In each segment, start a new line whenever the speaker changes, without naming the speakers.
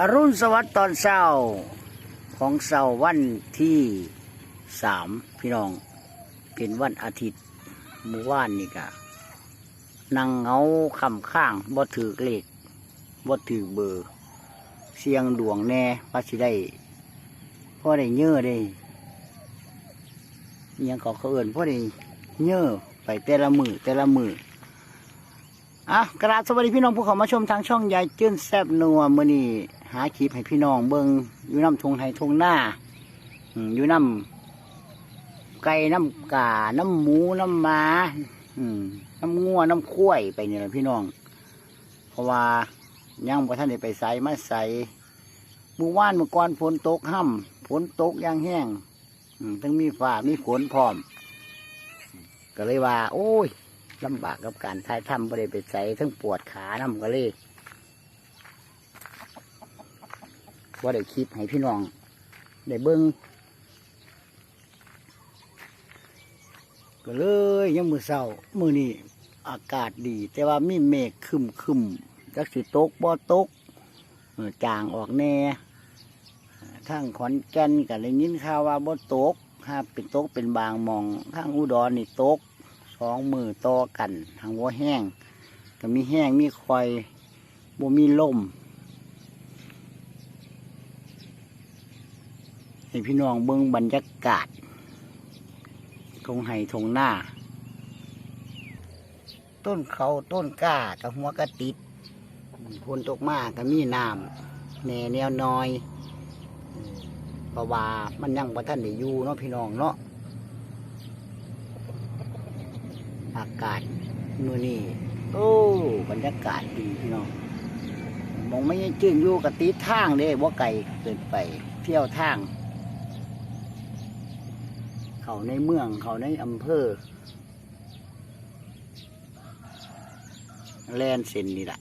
อรุณสวัสดิ์ตอนเช้าของเช้าวันที่สามพี่น้อง เป็นวันอาทิตย์เมื่อวานนี่กะนั่งเงาคำข้างบ่ถือเลขบ่ถือเบอร์เสียงดวงแน่ว่าสิได้พ่อได้เยอะได้ยังก็เขาเอื่นพ่อได้เยอะไปแต่ละมือแต่ละมืออะกราบสวัสดีพี่น้องผู้เขามาชมทางช่องยายจื้นแซบนัวมื่อนี้ หาคลิปให้พี่น้องเบิงอยู่น้ำทงไห้ทงหน้าอยู่น้ำไก่น้ำกาน้ำหมูน้ำหมาน้ำงัวน้ำข้วยไปเนี่ยแหละพี่น้อง เพราะว่ายังพอท่านได้ไปใส่มาใส่เมื่อวานเมื่อก่อนฝนตกห่ำฝนตกย่างแห้งอืมทั้งมีฟ้ามีฝนพร้อม ก็เลยว่า โอ้ยลำบากกับการถ่ายทำไม่ได้ไปใส่ทั้งปวดขาน้ำก็เลย ว่าได้คลิปให้พี่น้องได้เบิ้งก็เลยยังมือเศร้ามือนี้อากาศดี แต่ว่ามีเมฆคึมคึมจักสิตกบ่ตกเออจางออกแน่ทั้งขอนแก่นกับเลยยินข่าวว่าบ่ตกถ้าเป็นตกเป็นบางมองทั้งอุดรนี่ตกสองมือต่อกันทางวัวแห้งก็มีแห้งมีคอยบ่มีลม ให้พี่น้องเบิ่งบรรยากาศทงไห้ทงหน้า ต้นเขาต้นกล้ากับหัวกระติดพนตกมากก็มีน้ำแหน่แนวน้อยเพราะว่ามันยังบ่ท่านได้อยู่เนาะพี่น้องเนาะอากาศมือนี่โอ้บรรยากาศดีพี่น้องมองไม่ยังจืดอยู่กับตีทางเด้ว่าไก่เกินไป เที่ยวทาง เขาในเมืองเขาในอำเภอ แลนเซนนี่แหละ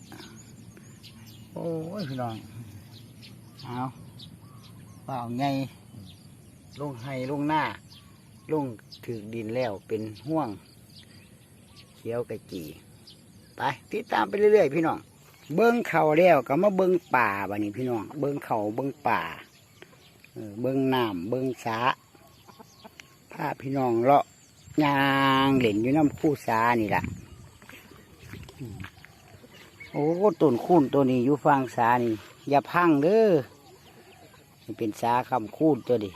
โอ้ยพี่น้องเอาเปล่าไงลงให้ลงหน้า ลงถึกดินแล้วเป็นห่วงเขียวกะจีไปติดตามไปเรื่อยๆพี่น้องเบิ้งเขาแล้วก็มาเบิ้งป่าบัดนี้พี่น้องเบิ้งเขาเบิ้งป่าเออเบิ้งน้ำเบิ้งสา พาพี่น้องเลาะยางเหล่นอยู่น้ำคู่สานี่แหละโอ้ต้นคูนตัวนี้อยู่ฟังสานี่ อย่าพังเด้อนี่เป็นสาคำคูนตัวดิ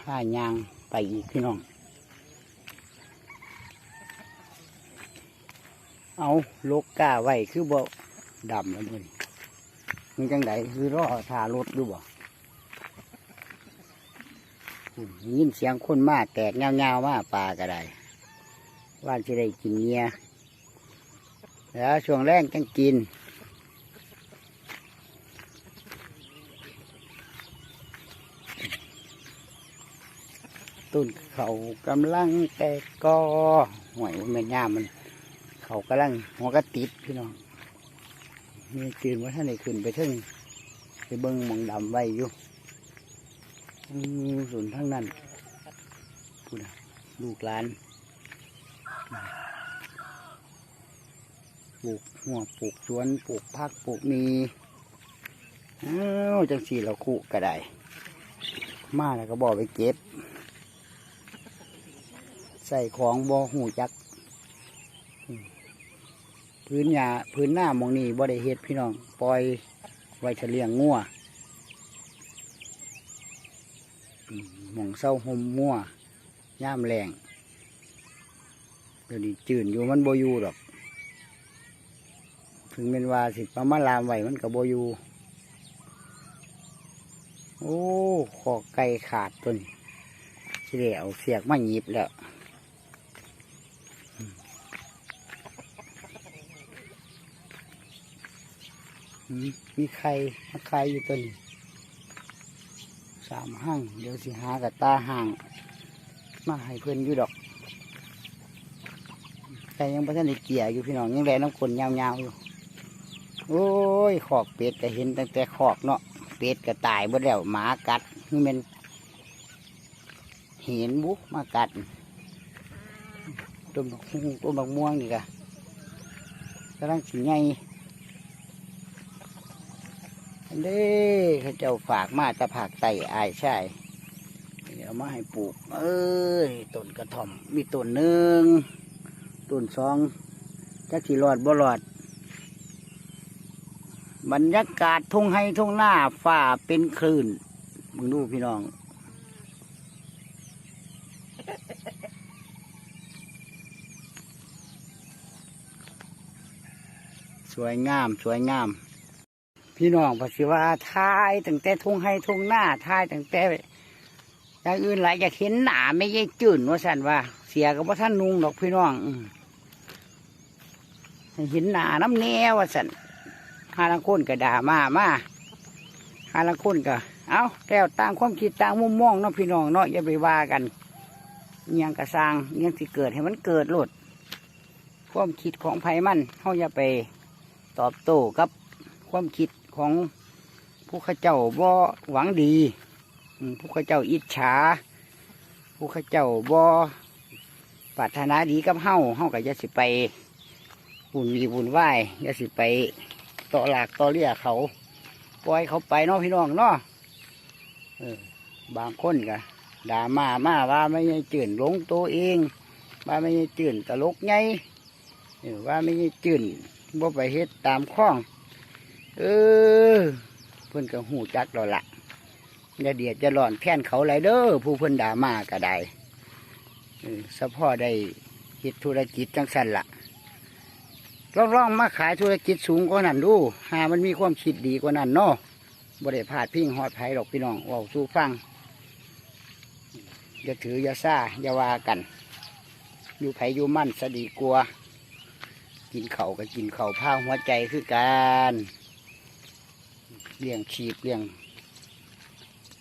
ผ้ายางไปอีกพี่น้อง เอาโลกก้าไว้คือบ่ดำแล้วมันมันจังไดคือรอทารถดูบ่ ยินเสียงคนมากแตกเงาเงาๆมาปลาก็ได้ว่าจะได้กินเนียแล้วช่วงแรกจังกินต้นเขากำลังแตกกอหวยแม่ย่ามมัน เขากำลังหัวกระติดพี่น้องมีตื่นว่าท่านได้ขึ้นไปถึงไปเบิ้งมองดำไว้อยู่ ส่วนทั้งนั้นพูดนะลูกหลานปลูกหัวปลูกสวนปลูกผักปลูกมีอ้าวจังสีเราคู่ก็ได้ มาแล้วก็บอกไปเก็บ ใส่ของบ่หูจัก พื้นหญ้าพื้นหน้ามองนี้บ่ได้เฮ็ดพี่น้อง ปล่อยไว้เฉลียงงัวอืม หมองเศร้าหมงัวย่ามแรงเดี๋ยวนี้จืนอยู่มันโบยู่ดอก ถึงเป็นว่าสิประมาณลามไหวมันก็บ่อยู่โอ้ขอไก่ขาดตัวนี้สิได้เอาเสียกมาหยิบแล้วมมีใครมาใครอยู่ตัวนี้ สามห้าง เดี๋ยวสิหากับตาห่าง มาให้เพื่อนอยู่ดอก แต่ยังไม่ทันได้เกี่ยอยู่พี่น้องยังแลน้ำคนยาวๆอยู่ โอ้ยขอกเป็ดก็เห็นตั้งแต่ขอกเนาะเป็ดก็ตายหมดแล้วหมากัดนี่มันเห็นบุกมากัดต้นบักฮุ่งต้นบักม่วงนี่กะกำลังสิไง เด้เขาเจ้าฝากมาตะผักไตอายใช่ เดี๋ยวมาให้ปลูก เอ้ยต้นกระท่อม มีต้นหนึ่งต้นสองจักสิรอดบ่รอด บรรยากาศทุ่งให้ทุ่งหน้าฝ่าเป็นคลื่น มึงดูพี่น้อง สวยงาม สวยงาม พี่น้องภาษีว่าทายตั้งแต่ทุ่งให้ทุ่งหน้าทายตั้งแต่อย่างอื่นหลายอยากเห็นหนาไม่ใช่จืดว่าสันว่า เสียกับว่าท่านนุงดอกพี่น้องห้เห็นหนาน้ำแนวว่าสันหาลังคนก็ด่ามามาหาลังคนก็เอาแล้วต่างความคิดต่างมุมมองเนาะพี่น้องเนาะอย่าไปว่ากันยังกระสร้างยังที่เกิดให้มันเกิดโลดความคิดของไผมันเขาอย่าไปตอบโต้กับความคิด ของผู้ข้าเจ้าบ่หวังดีผู้ข้าเจ้าอิจฉา ผู้ข้าเจ้าบ่ปรารถนาดีกับเฮาเฮาก็อย่าสิไปบุญวีบุญไหวยาสิไปต่อหลากต่อเลี่ยเขา ปล่อยเขาไปเนาะพี่น้องเนาะบางคนก็ด่ามามาว่าไม่ใช่จื่นหลงตัวเอง ว่าไม่ใช่จื่นตลกไงว่าไม่ใช่จื่นบ่ไปเฮ็ดตามข้อง เออ เพิ่อนก็หูจักแล้วละอย่าเดียดจะหลอนแค้นเขาไรเด้อผู้เพิ่อนด่ามาก็ได้สะพ่อได้เฮ็ดธุรกิจจังสันละลองลองมาขายธุรกิจสูงกว่านั้นดู หามันมีความคิดดีกว่านั้นเนาะบ่ได้พาดพิงหอดไผหรอกพี่น้องว่าสู้ฟังอย่าถืออย่าซ่าอย่าว่ากัน อยู่ไผอยู่มั่นสดีกลัว กินเข่าก็กินเข่าผ้าหัวใจคือการ เลี้ยงชีพเลี้ยง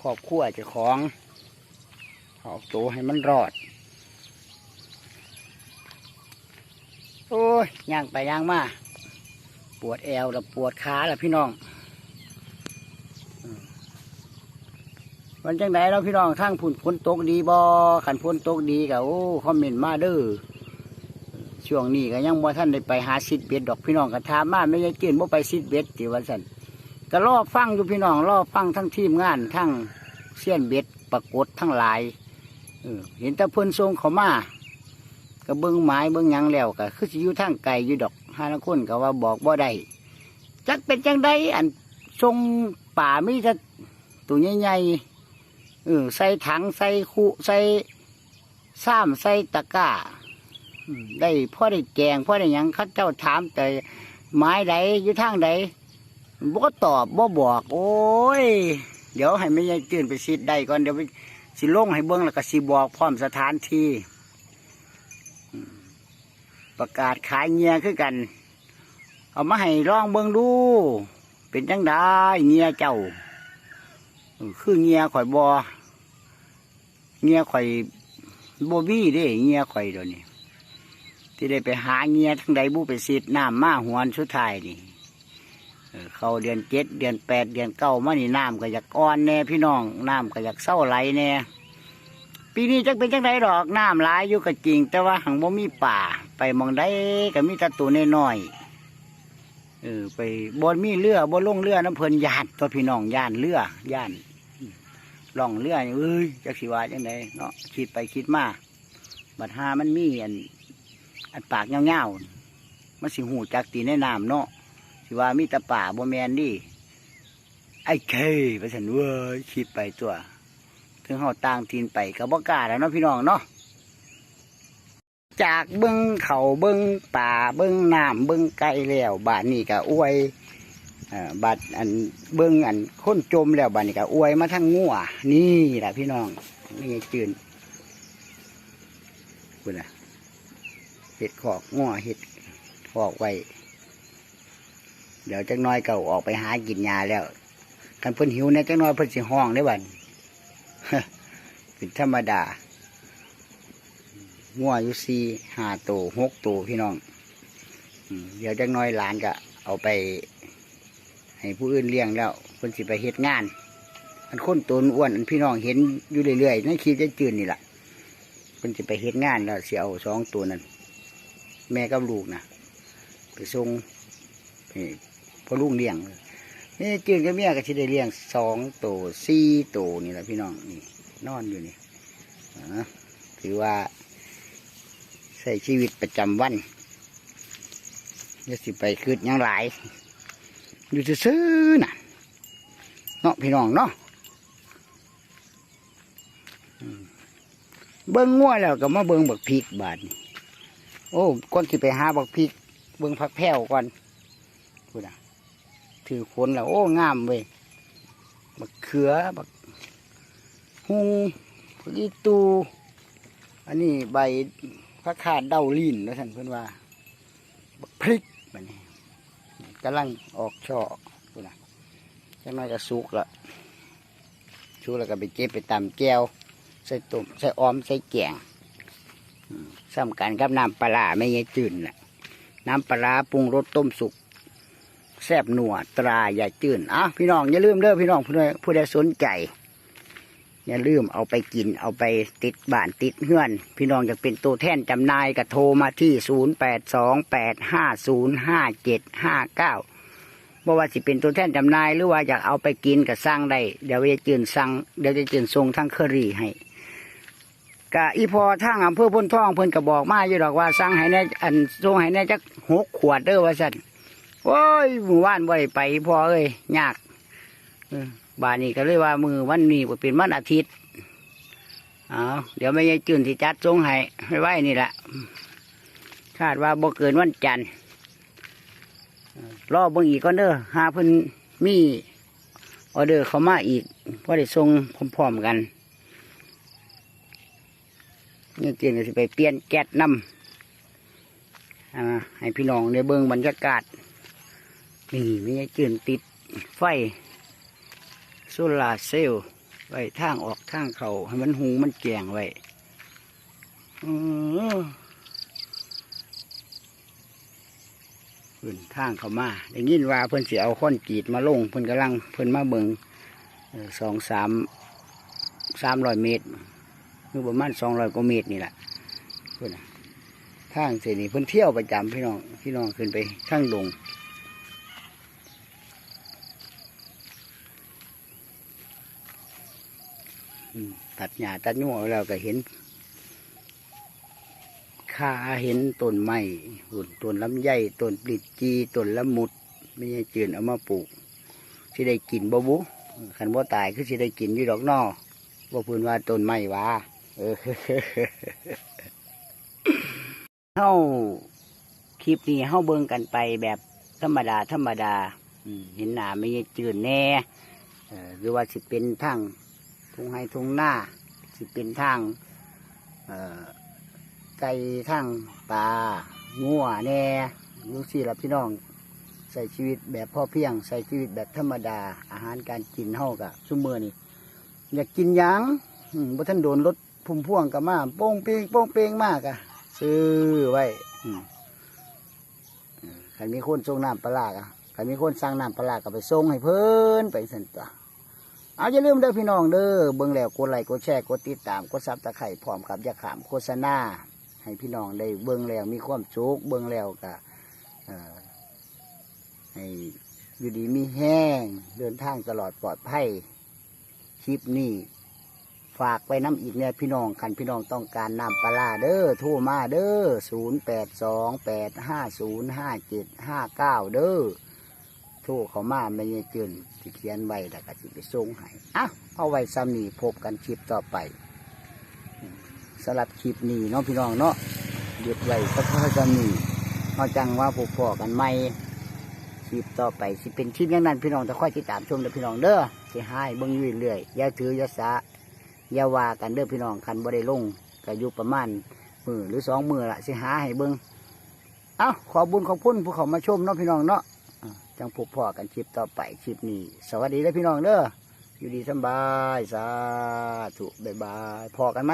ครอบครัวเจ้าของเอาตัวให้มันรอด โอ้ยย่างไปย่างมา ปวดแอวแล้วปวดขาแล้วพี่น้องวันจังไดเราพี่น้องทั้งผุนฝนตกดีบอขันฝนตกดีกับโอ้คอมเมนต์มาเด้อช่วงนี้ก็ยังบ่ท่านได้ไปหาซิดเบ็ดดอกพี่น้องก็ถามมาไม่ได้กินบ่ไปซิดเบ็ดติวันสัน ก็รอฟังอยู่พี่น้องรอฟังทั้งทีมงานทั้งเสี้ยนเบ็ดปรากฏทั้งหลายเห็นต่เพิ่นทรงเขามาก็เบิ้งไม้เบิ้งยังแล้วก็คือสิอยู่ทางไกลอยู่ดอกห้าลาคนก็ว่าบอกบ่ได้จักเป็นจังไดอันทรงป่ามีแต่ตัวใหญ่ๆเออใส่ถังใส่คุใส่ซ้ำใส่ตะกร้าได้พ่อได้แกงพ่อได้ยังข้าเจ้าถามแต่ไม้ใดอยู่ทางใด บ่ตอบบ่บอก โอ้ย เดี๋ยวให้ไม่ยายตื่นไปสิได้ก่อนเดี๋ยวไปสิลงให้เบิ้งแล้วก็สิบอกพร้อมสถานที่ประกาศขายเงียคือกัน เอามาให้ลองเบิ้งดู เป็นจังได้เงียเจ้า คือเงียข่อยบอเงียข่อยบ่มีเด้เงียข่อยเดี๋ยวนี้ที่ได้ไปหาเงียทั้งใดบุไปสีดน้ำมาหวนสุดไทยนี่ เขาเดือนเจ็ดเดือนแปดเดือนเก้ามานี่น้ำก็อยากอ่อนแน่พี่น้องน้ำก็อยากเศร้าไหลแน่ปีนี้จักเป็นจังไดดอกน้ำหลายอยู่ก็จริง แต่ว่าหังบ่มีป่า ไปมองได้ก็มีตะตัวน้อยเออไปบนมีเรือบนล่งเรือน้ำเพลินยานตัวพี่น้องยานเรือยานล่องเรือเอ้ยจักสิว่าจังไดเนาะคิดไปคิดมาบัดหามันมีอันอันปากเงาๆมันสิหูจากตีในน้ำเนาะ ว่ามีแตะป่าบ่แมนดิไอ้เคยไปสันเว้ยคิดไปตัว ถึงเฮาต่างทีนไปกับบ่กล้าแล้วเนาะพี่น้องเนาะจากเบิ้งเขาเบิ้งป่าเบิ้งน้ำเบิ้งไก่แล้วบ้านนี้ก็อวยบัดอันเบิ้งอันค้นจมแล้วบ้านนี้ก็อวยมาทั้งงัวนี่แหละพี่น้องนี่จืนคุณน่ะเห็ดขอกง้อเห็ดขอกไว้ เดี๋ยวจักน้อยเก่าออกไปหากินยาแล้วกันเพิ่นหิวเนี่ยจักน้อยเพิ่นสิห้องได้บัดเป็นธรรมดาง้ออยู่สี่ห้าตัวหกตัวพี่น้องเดี๋ยวจักน้อยหลานก็เอาไป ให้ผู้อื่นเลี้ยงแล้วเพิ่นสิไปเฮ็ดงานอันคนตัวอ้วนอันพี่น้องเห็นอยู่เรื่อยๆในคลิปจะจืนนี่แหละเพิ่นสิไปเฮ็ดงานแล้วสิเอาสองตัวนั้น แม่กับลูกนะไปส่งนี่ พอลุงเลี้ยงนี่จืนกับเมียก็สิได้เลี้ยงสองตัวสี่ตัวนี่แหละพี่น้องนี่นอนอยู่นี่อ่าถือว่าใช้ชีวิตประจำวันอย่าสิไปคืดยังหลายอยู่ซื่อน่ะเนาะพี่น้องเนาะเบิ้งงัวแล้วก็มาเบิ้งบักพริกบาดโอ้ก่อนสิไปหาบักพริกเบิ้งผักแพ้วก่อนพูดนะ ถือคนแล้วโอ้งามเว้ยบักเขือบักฮุงบักอีตูอันนี้ใบพระขาดเดาลีนแล้วท่านเพื่อนว่าบักพริกมันนี่กำลังออกช่อพูดนะจังน้อยก็สุกละสุกแล้วก็ไปเก็บไปตำแก้ว ใส่ตุ่มใส่ออมใส่แกงสำคัญกับน้ำปลาไม่ใช่จืดน่ะน้ำปลาปรุงรสต้มสุก แซบหนัวตราใหญ่จืดอะพี่น้องอย่าลืมเด้อพี่น้องผู้ใดผู้ใดสนใจ อย่าลืมเอาไปกินเอาไปติดบ้านติดเฮือน พี่น้องอยากเป็นตัวแทนจำหน่ายก็โทรมาที่ 0 8 2 8 5 0 5 7 5 9บ่ว่าสิเป็นตัวแทนจำหน่ายหรือว่าอยากเอาไปกินก็สั่งได้เดี๋ยวจะจืนสั่งเดี๋ยวจะจืนส่งทั้งเคอรี่ให้กะอีพอทางอำเภอพ้นท่องเพิ่นก็บอกมาอยู่ดอกว่าสั่งให้แน่อันส่งให้แน่จักหกขวดเด้อว่าสั่น โอ้ยหมู่บ้านบ่ได้ไปพอเอ้ยยากเออบานนี้ก็เลยว่ามือวันนี้บ่เป็นวันอาทิตย์เอาเดี๋ยวไม่ยายจืนที่จัดทรงให้ให้ไว้นี่แหละคาดว่าบ่เกินวันจันทร์เอ่อเบิ่งอีกก่อนเด้อหาเพิ่นมีออเดอร์เขามาอีกพอได้ส่งพร้อมๆกันนี่จืนก็สิไปเปลี่ยนแก๊สน้ำให้พี่น้องได้เบิ่งบรรยากาศ นี่ม่ยายจืนติดไฟโซลาร์เซลล์ไว้ทางออกทางเขาให้มันหูมันแจงไว้อือเพิ่นทางเขามาได้ยินว่าเพิ่นสิเอาค้อนกีดมาลงเพิ่นกำลังเพิ่นมาเบิงเอ่อสองสามสามร้อยเมตรคือประมาณสองร้อยกว่าเมตรนี่แหละเพิ่นน่ะทางเสนี่เพิ่นเที่ยวประจำพี่น้องพี่น้องขึ้นไปทางดง ตัดหญ้าตัดหยวแล้วก็เห็นข้าเห็นต้นไม้หุ่นต้นลำไยต้นปลิดจีต้นละมุดไม่ใช่จืนเอามาปลูกสิได้กินบ่บุขันบ่ตายคือสิได้กินอยู่ดอกนอบ่พูนว่าต้นไม้ว่าเออเฮาคลิปนี้เฮ้าเบิ่งกันไปแบบธรรมดาธรรมดาเห็นหนาไม่ใช่จืนแน่หรือว่าสิเป็นทาง ทุ่งไห้ทุ่งหน้าสิเป็นทางไก่ทางปลางัวแน่ลูกสี่ละพี่น้อง ใส่ชีวิตแบบพ่อเพียง ใส่ชีวิตแบบธรรมดา อาหารการกินเฮากะซุมือนี่อยากกินยังบ่ท่านโดนรถพุ่มพ่วงกับมาโป้งเปงโป้งเปงมากอะซื้อไว้อืมเออคันมีคนส่งน้ำปลาร้าอะคันมีคนสั่งน้ำปลาร้าก็ไปส่งให้เพิ่นไปสันตัว เอาอย่าลืมเด้อพี่น้องเด้อเบิ่งแล้วกดไลค์กดแชร์กดติดตามกดซับตะไคร่พร้อมกับอย่าขามโฆษณาให้พี่น้องได้เบิ่งแล้วมีความสุขเบิ่งแล้วก็เอ่อให้อยู่ดีมีแห้งเดินทางตลอดปลอดภัยคลิปนี้ฝากไปน้ำอีกเนี่ยพี่น้องคันพี่น้องต้องการน้ำปลาร้าเด้อโทรมาเด้อศูนย์แปดสองแปดห้าศูนย์ห้าเจ็ดห้าเก้าเด้อ โทรเขามาไม่ยจืนที่เขียนไว้แล้วก็สิไปส่งให้อ้าวเอาไว้ซ้ำนี่พบกันคลิปต่อไปสำหรับคลิปนี้น้องพี่น้องเนาะหยุดไว้สักพักซ้ำนี่เอาจังว่าพบพอกันใหม่คลิปต่อไปสิเป็นคลิปย่างนั้นพี่น้องจะค่อยติดตามชมเด้อพี่น้องเด้อสิให้เบิ่งยู่เรื่อยอย่าถืออย่าสาอย่าว่ากันเด้อพี่น้องคันบ่ได้ลงก็อยู่ประมาณมือหรือสองมือละสิหาให้เบิ่งเอ้าขอบุญขอบคุณผู้เขามาชมเนาะพี่น้องเนาะ จังพบพ่อกันคลิปต่อไปคลิปนี้ สวัสดีเด้อพี่น้องเด้ออยู่ดีสบายสาธุบ๊ายบายพอกันไหม